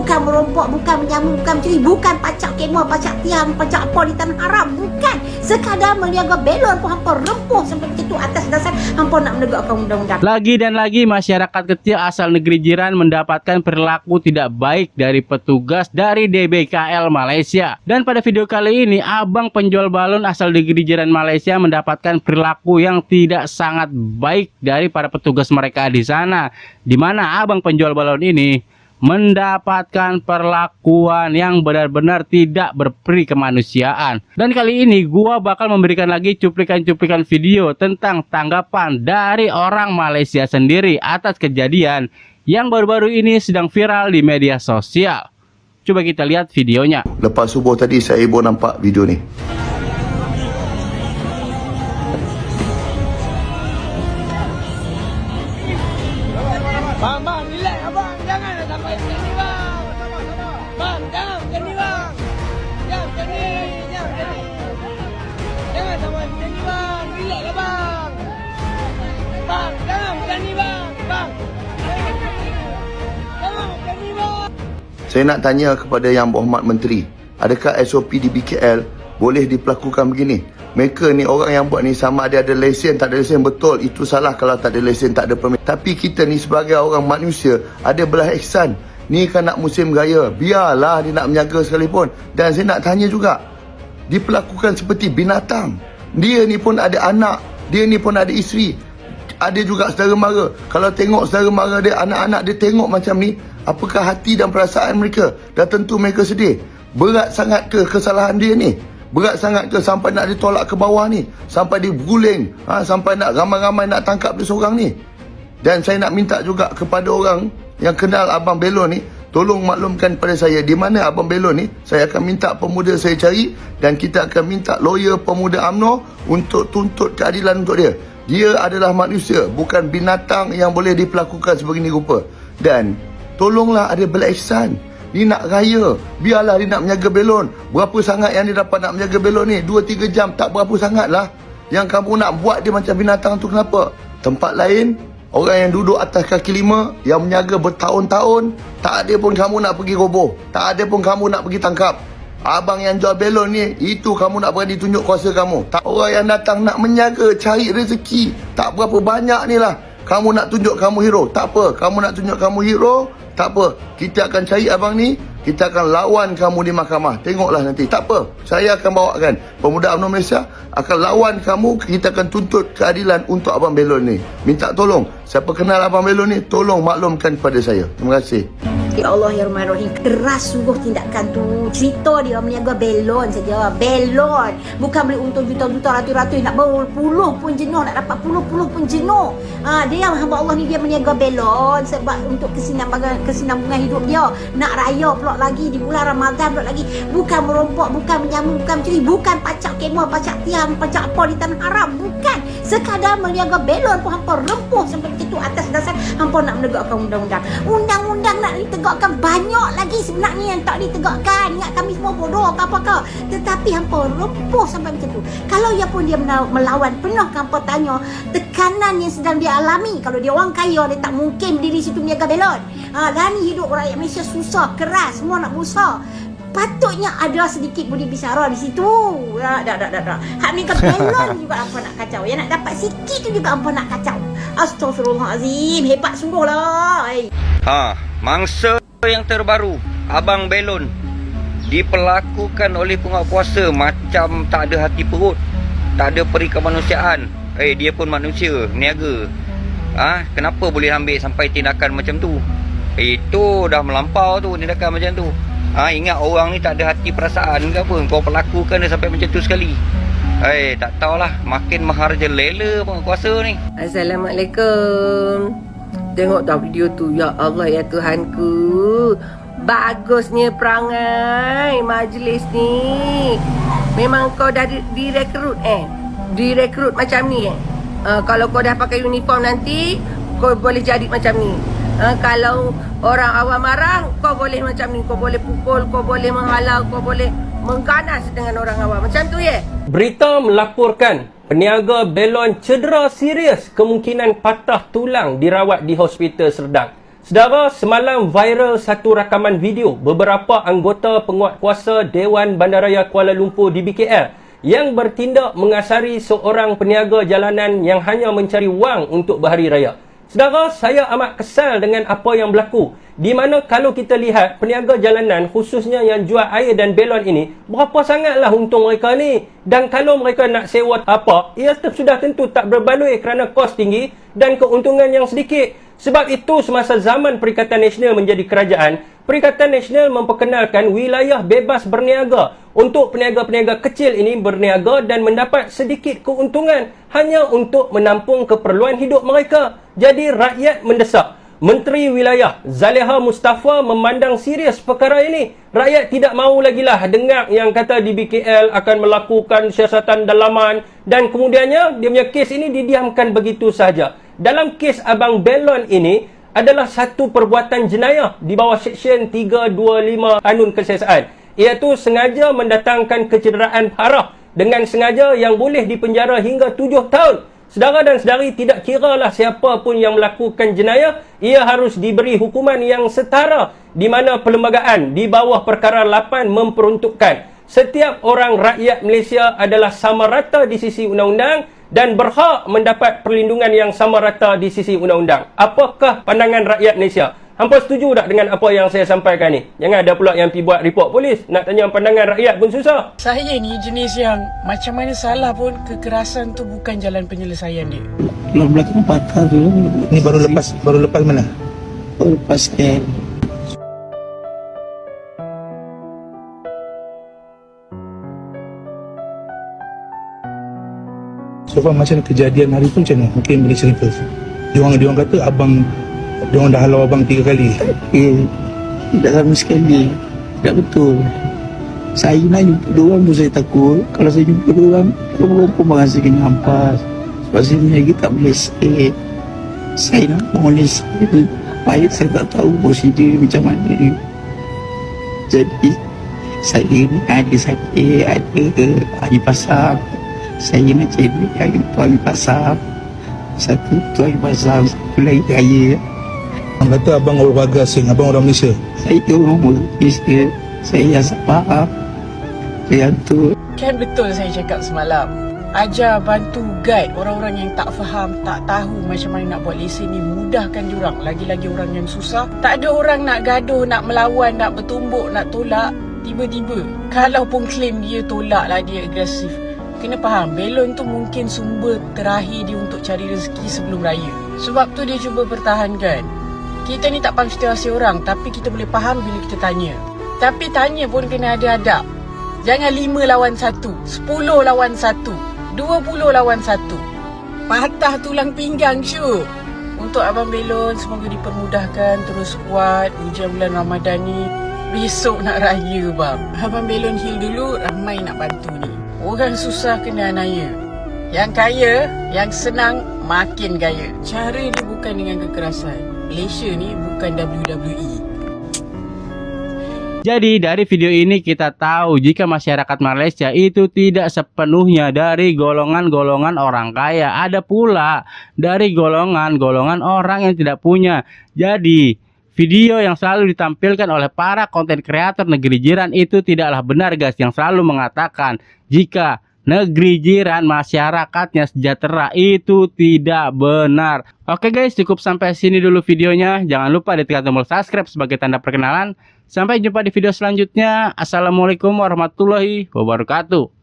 Bukan merompok, bukan menyamuk, bukan mencuri, bukan pacak kemah, pacak tiang, pacak apa di tanah haram. Bukan. Sekadar meniaga belon pun hampa rempuh sampai macam tu atas dasar hampa nak menegakkan undang-undang. Lagi dan lagi masyarakat kecil asal negeri jiran mendapatkan perilaku tidak baik dari petugas dari DBKL Malaysia. Dan pada video kali ini abang penjual balon asal negeri jiran Malaysia mendapatkan perilaku yang tidak sangat baik dari para petugas mereka di sana. Di mana abang penjual balon ini mendapatkan perlakuan yang benar-benar tidak berperi kemanusiaan. Dan kali ini gua bakal memberikan lagi cuplikan-cuplikan video tentang tanggapan dari orang Malaysia sendiri atas kejadian yang baru-baru ini sedang viral di media sosial. Coba kita lihat videonya. Lepas subuh tadi saya ibu nampak video ni. Saya nak tanya kepada Yang Berhormat Menteri, adakah SOP di BKL boleh diperlakukan begini? Mereka ni orang yang buat ni sama ada ada lesen tak ada lesen betul itu salah kalau tak ada lesen tak ada permit. Tapi kita ni sebagai orang manusia ada belah ihsan. Ni kan nak musim raya. Biarlah dia nak menjaga sekalipun. Dan saya nak tanya juga. Diperlakukan seperti binatang. Dia ni pun ada anak. Dia ni pun ada isteri. Ada juga saudara mara. Kalau tengok saudara mara dia, anak-anak dia tengok macam ni, apakah hati dan perasaan mereka? Dah tentu mereka sedih. Berat sangat ke kesalahan dia ni? Berat sangat ke sampai nak ditolak ke bawah ni? Sampai diguling? Ha, sampai nak ramai-ramai nak tangkap dia seorang ni? Dan saya nak minta juga kepada orang yang kenal Abang Belon ni, tolong maklumkan pada saya di mana Abang Belon ni. Saya akan minta pemuda saya cari dan kita akan minta lawyer pemuda UMNO untuk tuntut keadilan untuk dia. Dia adalah manusia, bukan binatang yang boleh diperlakukan sebegini rupa. Dan tolonglah ada belas ihsan. Ni nak raya. Biarlah dia nak menjaga belon. Berapa sangat yang dia dapat nak menjaga belon ni? 2-3 jam. Tak berapa sangat lah. Yang kamu nak buat dia macam binatang tu kenapa? Tempat lain, orang yang duduk atas kaki lima, yang menjaga bertahun-tahun, tak ada pun kamu nak pergi roboh. Tak ada pun kamu nak pergi tangkap. Abang yang jual belon ni, itu kamu nak berani tunjuk kuasa kamu. Tak orang yang datang nak menjaga, cari rezeki. Tak berapa banyak ni lah. Kamu nak tunjuk kamu hero. Tak apa. Kamu nak tunjuk kamu hero, tak apa. Kita akan cari abang ni. Kita akan lawan kamu di mahkamah. Tengoklah nanti. Tak apa. Saya akan bawakan. Pemuda UMNO Malaysia akan lawan kamu. Kita akan tuntut keadilan untuk Abang Belon ni. Minta tolong. Siapa kenal Abang Belon ni, tolong maklumkan kepada saya. Terima kasih. Ya Allah ya Rahman Rahim Keras sungguh tindakan tu. Cerita dia meniaga belon saja Belon. Bukan beli untung juta-juta ratus-ratus. Nak berpuluh pun jenuh Nak dapat puluh-puluh pun jenuh. Ha, Dia hamba Allah ni dia meniaga belon Sebab untuk kesinambungan, kesinambungan hidup dia. Nak raya pula lagi Di bulan Ramadan pula lagi. Bukan merompok Bukan menyamuk Bukan mencuri Bukan pacak kemah Pacak tiang Pacak apa di tanah haram Bukan. Sekadar meniaga belon pun hampa rempuh Sampai macam tu atas dasar Hampa nak menegakkan undang-undang. Undang-undang nak ditegakkan Banyak lagi sebenarnya yang tak ditegakkan Ingat kami semua bodoh ke apa ke Tetapi hampa rempuh sampai macam tu Kalau ia pun dia melawan Pernah ke hampa tanya Tekanan yang sedang dia alami Kalau dia orang kaya Dia tak mungkin berdiri situ meniaga belon ha, Lani hidup rakyat Malaysia susah Keras Semua nak berusaha Patutnya ada sedikit budi bicara di situ. Ya, dah, dah, dah, dah. Hak ni belon juga apa nak kacau. Yang nak dapat sikit tu juga apa nak kacau. Astaghfirullahalazim. Hebat sungguh lah. Hai. Ha, mangsa yang terbaru, Abang Belon diperlakukan oleh penguatkuasa macam tak ada hati perut, tak ada peri kemanusiaan. Eh, dia pun manusia, niaga. Ah, ha, kenapa boleh ambil sampai tindakan macam tu? Itu dah melampau tu tindakan macam tu. Ah, ha, ingat orang ni tak ada hati perasaan ke apa? Kau perlakukan dia sampai macam tu sekali. Eh, tak tahulah, makin maharaja lela penguatkuasa ni. Assalamualaikum. Tengok tak video tu. Ya Allah ya Tuhanku. Bagusnya perangai majlis ni. Memang kau dah di- direkrut eh. Direkrut macam ni eh. Uh, kalau kau dah pakai uniform nanti, kau boleh jadi macam ni. Uh, kalau orang awam marah, kau boleh macam ni. Kau boleh pukul, kau boleh menghalau, kau boleh mengganas dengan orang awam. Macam tu ya. Berita melaporkan peniaga belon cedera serius kemungkinan patah tulang dirawat di Hospital Serdang. Sedara, semalam viral satu rakaman video beberapa anggota penguat kuasa Dewan Bandaraya Kuala Lumpur di BKL yang bertindak mengasari seorang peniaga jalanan yang hanya mencari wang untuk berhari raya. Sedara, saya amat kesal dengan apa yang berlaku. Di mana kalau kita lihat peniaga jalanan khususnya yang jual air dan belon ini, berapa sangatlah untung mereka ni. Dan kalau mereka nak sewa apa, ia sudah tentu tak berbaloi kerana kos tinggi dan keuntungan yang sedikit. Sebab itu semasa zaman Perikatan Nasional menjadi kerajaan, Perikatan Nasional memperkenalkan wilayah bebas berniaga untuk peniaga-peniaga kecil ini berniaga dan mendapat sedikit keuntungan hanya untuk menampung keperluan hidup mereka. Jadi rakyat mendesak. Menteri Wilayah Zaleha Mustafa memandang serius perkara ini. Rakyat tidak mahu lagi lah dengar yang kata di BKL akan melakukan siasatan dalaman dan kemudiannya dia punya kes ini didiamkan begitu sahaja. Dalam kes Abang Belon ini adalah satu perbuatan jenayah di bawah Seksyen 325 Kanun Kesiasaan iaitu sengaja mendatangkan kecederaan parah dengan sengaja yang boleh dipenjara hingga 7 tahun. Sedara dan sedari tidak kiralah siapa pun yang melakukan jenayah, ia harus diberi hukuman yang setara di mana perlembagaan di bawah perkara 8 memperuntukkan setiap orang rakyat Malaysia adalah sama rata di sisi undang-undang dan berhak mendapat perlindungan yang sama rata di sisi undang-undang. Apakah pandangan rakyat Malaysia? Hampa setuju tak dengan apa yang saya sampaikan ni? Jangan ada pula yang pergi buat report polis. Nak tanya pandangan rakyat pun susah. Saya ni jenis yang macam mana salah pun kekerasan tu bukan jalan penyelesaian dia. Tulang belakang patah tu Ni baru lepas baru lepas mana? baru lepas scan So far macam kejadian hari tu macam mana? Mungkin boleh cerita. Diorang, diorang kata abang Diorang dah halau abang tiga kali. Eh, tidak sama sekali. Tidak betul. Saya nak jumpa dia orang pun saya takut. Kalau saya jumpa dia orang orang pun merasa kena hampas. Sebab saya ni lagi tak boleh say saya nak boleh say baik saya tak tahu prosedur macam mana. Jadi saya ni ada sakit ada hari pasar. Saya nak cari hari tu hari pasar. Satu tu hari pasar satu lagi raya Abang kata abang orang warga asing Abang orang Malaysia saya orang Malaysia saya yang Sabah saya tu Kan betul saya cakap semalam. Ajar bantu guide orang-orang yang tak faham, tak tahu macam mana nak buat lesen ni mudahkan diorang. Lagi-lagi orang yang susah. Tak ada orang nak gaduh, nak melawan, nak bertumbuk, nak tolak. Tiba-tiba. Kalau pun claim dia tolak lah, dia agresif. Kena faham, belon tu mungkin sumber terakhir dia untuk cari rezeki sebelum raya. Sebab tu dia cuba pertahankan. Kita ni tak faham situasi orang tapi kita boleh faham bila kita tanya. Tapi tanya pun kena ada adab. Jangan lima lawan satu, sepuluh lawan satu, dua puluh lawan satu. Patah tulang pinggang syuk. Untuk Abang Belon semoga dipermudahkan terus kuat ujian bulan Ramadan ni. Besok nak raya bang. Abang Belon heal dulu ramai nak bantu ni. Orang susah kena anaya. Yang kaya, yang senang makin gaya. Cara dia bukan dengan kekerasan. Malaysia ni bukan. WWE. Jadi dari video ini kita tahu jika masyarakat Malaysia itu tidak sepenuhnya dari golongan-golongan orang kaya. Ada pula dari golongan-golongan orang yang tidak punya. Jadi video yang selalu ditampilkan oleh para konten kreator negeri jiran itu tidaklah benar guys. Yang selalu mengatakan jika negeri jiran masyarakatnya sejahtera itu tidak benar. Oke guys cukup sampai sini dulu videonya. Jangan lupa ditekan tombol subscribe sebagai tanda perkenalan. Sampai jumpa di video selanjutnya. Assalamualaikum warahmatullahi wabarakatuh.